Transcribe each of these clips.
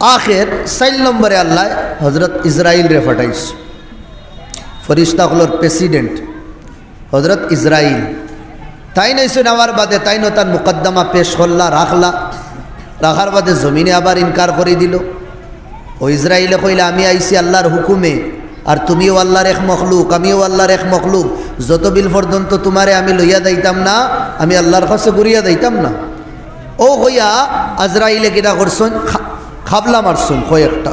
আখের সাইল নম্বরে আল্লাহ হজরত ইসরাইল রে ফাটাইস ফরিস্তাগুলোর প্রেসিডেন্ট হজরত ইসরাইল তাই নইছে নেওয়ার বাদে তাই ন তার মুকদ্দমা পেশ করলা, রাখলা। রাখার বাদে জমিনে আবার ইনকার করে দিল। ও ইসরাইলে কইলে, আমি আইছি আল্লাহর হুকুমে, আর তুমিও আল্লাহর এক মখলুক, আমিও আল্লাহর এক মখলুক। যত বিল পর্যন্ত তোমারে আমি লইয়া দিতাম না, আমি আল্লাহর কাছে ঘুরিয়া দিতাম না। ও হইয়া আজরাইলে কিনা করছন খাবলা মারছুন কয়েকটা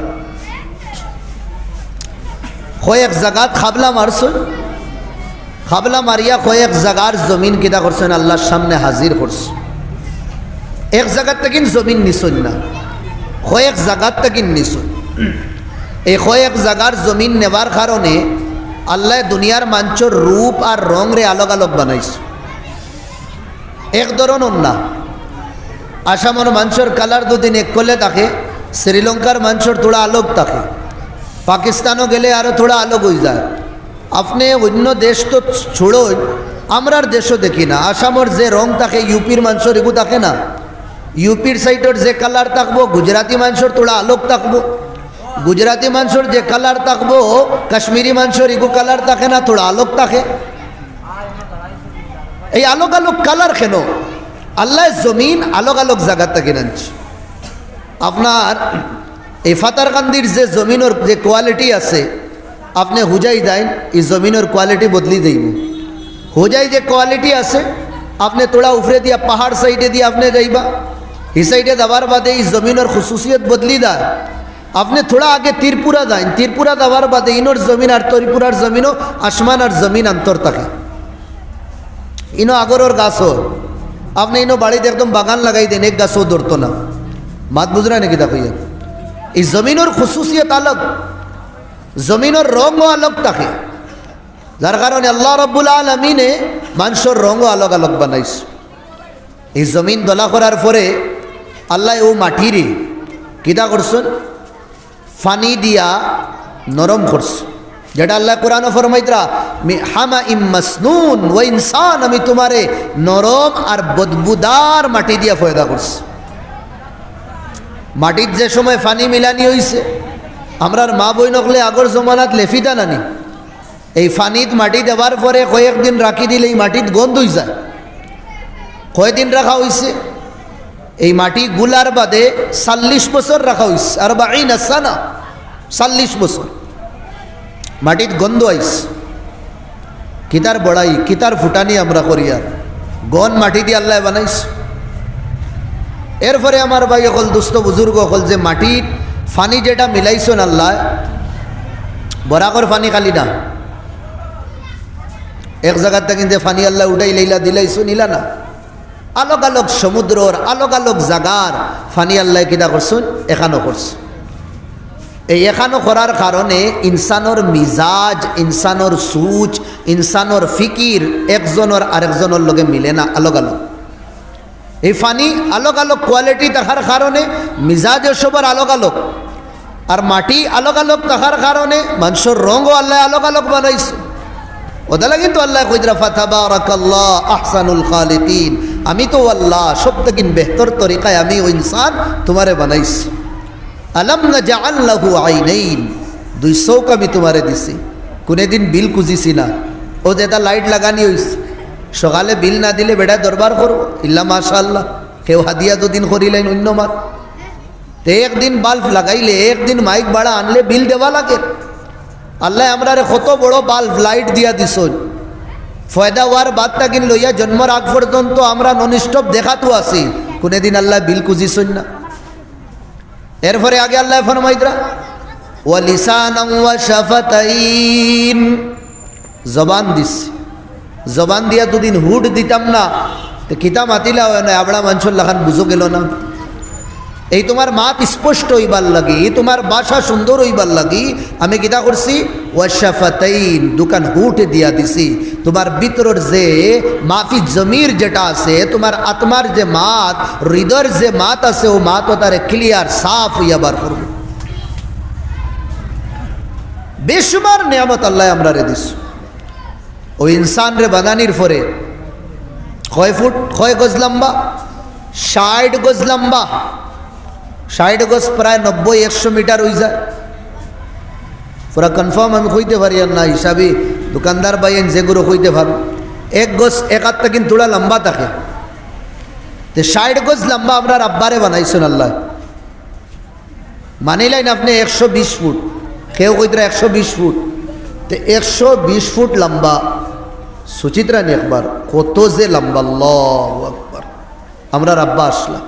কয়েক জাগাত খাবলা মারছুন খাবলা মারিয়া কয়েক জাগার জমিন কিনা করছেন আল্লাহর সামনে হাজির করছে এক জায়গার থেকে জমিন নিছুন না কয়েক জায়গার থেকে নিছুন এই কয়েক জায়গার জমিন নেবার কারণে আল্লাহ দুনিয়ার মাঞ্চর রূপ আর রং রে আলোক আলোক বানাইছে এক ধরনের না আসামর মাঞ্চর কালার দুদিন এক করলে থাকে শ্রীলঙ্কার মাঞ্চর থোড়া আলোক থাকে। পাকিস্তানও গেলে আরও থোড়া আলোক হয়ে যায়। আপনি অন্য দেশ তো ছোড়োই, আমরার দেশও দেখি না। আসামর যে রং থাকে, ইউপির মাংসর এগু থাকে না। ইউপির সাইডের যে কালার থাকব, গুজরাটি মাংসর থোড়া আলোক থাকব। গুজরাটি মাংসর যে কালার থাকব, কাশ্মীরি মাংসর এগু কালার থাকে না, থোড়া আলোক থাকে। এই আলোক আলোক কালার কেন? আল্লাহ জমিন আলোক আলোক জায়গার থেকে নানছে আপনার এই ফাতারকান্দির যে জমিনের যে কোয়ালিটি আছে, আপনি হুজাই দেন এই জমিনের কোয়ালিটি বদলি দেইব। হুজাই যে কোয়ালিটি আছে, আপনি তোড়া উফরে দিয়া, পাহাড় সাইডে দিয়ে আপনি যাইবা এই সাইডে যাবার বাদে এই জমিনের খুশুসিয়ত বদলি দেয়। আপনি থোড়া আগে ত্রিপুরা দেন, ত্রিপুরা যাবার বাদে ইনোর জমিন আর ত্রিপুরার জমিনও আসমান আর জমিন অন্তর থাকে। ইনো আগরের গাছও, আপনি ইনো বাড়িতে একদম বাগান লাগাই দেন, এক গাছও ধরতো না। মাত বুঝরা নাকি দেখো ইয়ে? এই জমিনের খুশুসিয়ত আলগ, জমিনের রঙও আলোক থাকে। যার কারণে আল্লাহ রব্বুল আলমিনে মানুষের রঙও আলোক আলোক বানাইছে। এই জমিন দলা করার পরে আল্লাহ ও মাটিরে কিতা করছেন? ফানি দিয়া নরম করছে। যেটা আল্লাহ কোরআন ফরমাইতরা হামা ইম মাসনুন ও ইনসান আমি তোমারে নরম আর বদবুদার মাটি দিয়া ফয়দা করছি। মাটির যে সময় ফানি মিলানি হইছে, আমরার মা বই নকলে আগর জমানাত লেফিদা নানি এই ফানিত মাটি দেওয়ার পরে কয়েকদিন রাখি দিলে এই মাটিত গন্ধ হয়ে যায়। কয়দিন রাখা হইছে এই মাটি গুলার বাদে চাল্লিশ বছর রাখা হইছে আর বাই না চাল্লিশ বছর মাটিত গন্ধ আইছে কিতার বড়াই কিতার ফুটানি আমরা করি আর। গন মাটি দিয়ে আল্লাহ বানাইছে। এরপরে আমার ভাই অকল দুস্থ বুজুর্গ, অকল যে মাটির ফানি যেটা মিলাইছেন আল্লাহ, বরাকর ফানি খালি না। এক জায়গার থেকে যে ফানি আল্লাহ উঠাই লাইলা, দিলাইছো, নিলা না। আলোক আলোক সমুদ্রর আলোক আলোক জাগার ফানি আল্লাহ কিনা করছেন, এখানো করছে। এই এখানো করার কারণে ইনসানোর মিজাজ, ইনসানোর সুচ, ইনসানোর ফিকির একজনের আরেকজনের লগে মিলে না আলোক আলোক এই ফানি আলোক আলোক কোয়ালিটি থাকার কারণে, মিজাজ সবার আলোক আলোক। আর মাটি আলোক আলোক থাকার কারণে, মানুষের রঙও আল্লাহ আলোক আলোক বানাইছে। ওদালা কিন্তু আল্লাহ কইদরা ফাতাবারাকাল্লাহ আহসানুল খালিকিন। আমি তো আল্লাহ সব থেকে বেহতর তরিকায় আমি ও ইনসান তোমারে বানাইছি। আলম না জাআল্লাহু আইনাইন, দুই আমি তোমারে দিছি। কোনোদিন বিল কুজিছি না। ও যেটা লাইট লাগানি হইছে। সকালে বিল না দিলে বেড়া দরবার করব। ইল্লা মাশা আল্লাহ কেউ হাদিয়া দুদিন করিলেন অন্য মার তে একদিন বাল্ব লাগাইলে, একদিন মাইক বাড়া আনলে বিল দেওয়া লাগে। আল্লাহ আমরা কত বড় বাল্ব লাইট দিয়া দিছন। ফয়দা হওয়ার বাদটা কিন লইয়া জন্মর আগ পর্যন্ত আমরা নন স্টপ দেখাতো আছি। কোনোদিন আল্লাহ বিল খুঁজিছন না। এরপরে আগে আল্লাহ ফরমাইদরা ওয়ালিসান জবান দিস জবান দিয়া দুদিন হুড দিতাম না। তো কিতা মাতিলা হয় না, আবড়া মাঞ্চল লাখান বুঝো গেল না। এই তোমার মাত স্পষ্ট হইবার লাগি তোমার বাসা সুন্দর হইবার লাগি, আমি কিতা করছি? ওয়াশাফাতাইন, দোকান হুট দিয়া দিছি। তোমার ভিতরের যে মাফি জমির যেটা আছে, তোমার আত্মার যে মাত, হৃদয়ের যে মাত আছে, ও মাত তারে ক্লিয়ার সাফ হইয়া বার করব। বেশুমার নিয়ামত আল্লাহ আমরা রে দিস ও ইনসান রে বানানির পরে কয় ফুট? কয় গজ লম্বা? ষাট গজ লম্বা। ষাট গজ প্রায় নব্বই, একশো মিটার হয়ে যায়। পুরা কনফার্ম আমি কইতে পারি আর না, হিসাবে দোকানদার বাইন যেগুলো কইতে পারো। এক গজ, এক হাতটা কিন্তু থোড়া লম্বা থাকে। তো ষাট গজ লম্বা আমরা আব্বারে বানাইছেন আল্লাহ। মানিলাইন আপনি একশো বিশ ফুট। কেউ কইতরা একশো বিশ ফুট। তো একশো বিশ ফুট লম্বা। সুচিত্রা একবার, কত যে লম্বা, আল্লাহ আকবার। আমরা রাব্বা আসলাম,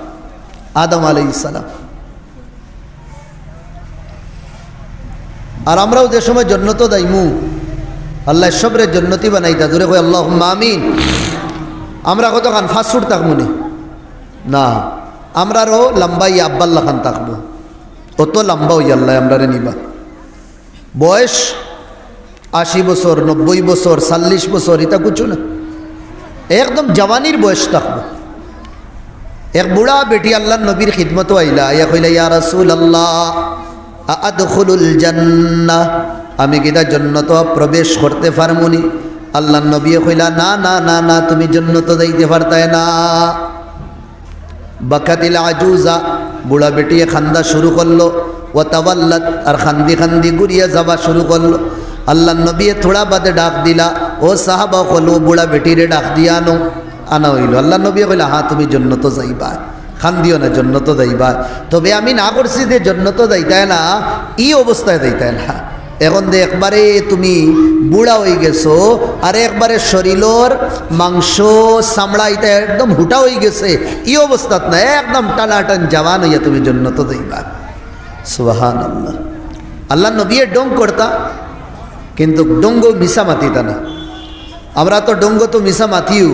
আদম আলাই সালাম। আর আমরাও যে সময় জন্নত দাইমু, আল্লাহ সবরে জন্নতি বানাইতা দূরে কই আল্লাহ আমিন। আমরা কত খান ফাস্ট ফুড থাকব নি আমরারও লম্বাই আব্বাল্লা খান থাকব। অত লম্বা হই আল্লাহ আমরা নিবা। বয়স আশি বছর, নব্বই বছর, চল্লিশ বছর, এটা কিছু না। একদম জওয়ানির বয়স থাকব। এক বুড়া বেটি আল্লাহ নবীর খিদমত আইলা ইয়া কইলা, ইয়া রাসূল আল্লাহ আদখুলুল জান্নাহ। আমি কিতা জন্নত প্রবেশ করতে পারমুনি? আল্লাহ নবী কইলা, না না না না, তুমি জন্নত যাইতে পারতায় না। বাকাতিল আজুজা, বুড়া বেটিয়ে খান্দা শুরু করল। ও তাওয়াল্লাত, আর খান্দি খান্দি গুড়িয়ে যাওয়া শুরু করল। আল্লাহ নবী থোড়া বাদে ডাক দিলা, ও সাহাবা কলো বুড়া বেটিরে ডাক দিয়া আনো। আনা হইল। আল্লাহ নবী কইলা হ্যাঁ তুমি জন্য তো যাইবা, খান্দিও না, জন্য তো যাইবা। তবে আমি না করছি যে জন্নত যাইতায় না, ই অবস্থায় যাইতায় না। এখন যে একবারে তুমি বুড়া হয়ে গেছো, আর একবারে শরীরের মাংস চামড়া এটা একদম হুটা হয়ে গেছে, ই অবস্থাত না, একদম টানাটান জওয়ান হইয়া তুমি জন্নত যাইবা। সুবাহান আল্লাহ আল্লাহ নবী ডং করতা কিন্তু ডঙ্গ মিশা মাতিতা না আমরা তো ডঙ্গ তো মিশা মাতিও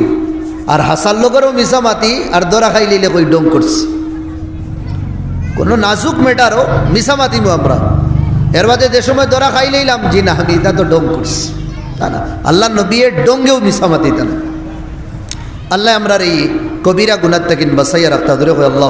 আর হাসার লোকেরও মিশা মাতি আর দরা খাই লিলে কই ডং করছি। কোনো নাজুক মেটারও মিশা মাতিমু আমরা। এর বাদে যে সময় দরা খাই লইলাম, জি না আমি এটা তো ডং করছি তা না আল্লাহ নবীর ডঙ্গেও মিশা মাতিতা না আল্লাহ আমরা এই কবিরা গুণাত্তাকিন বাসাইয়া রাখতা ধরে আল্লাহ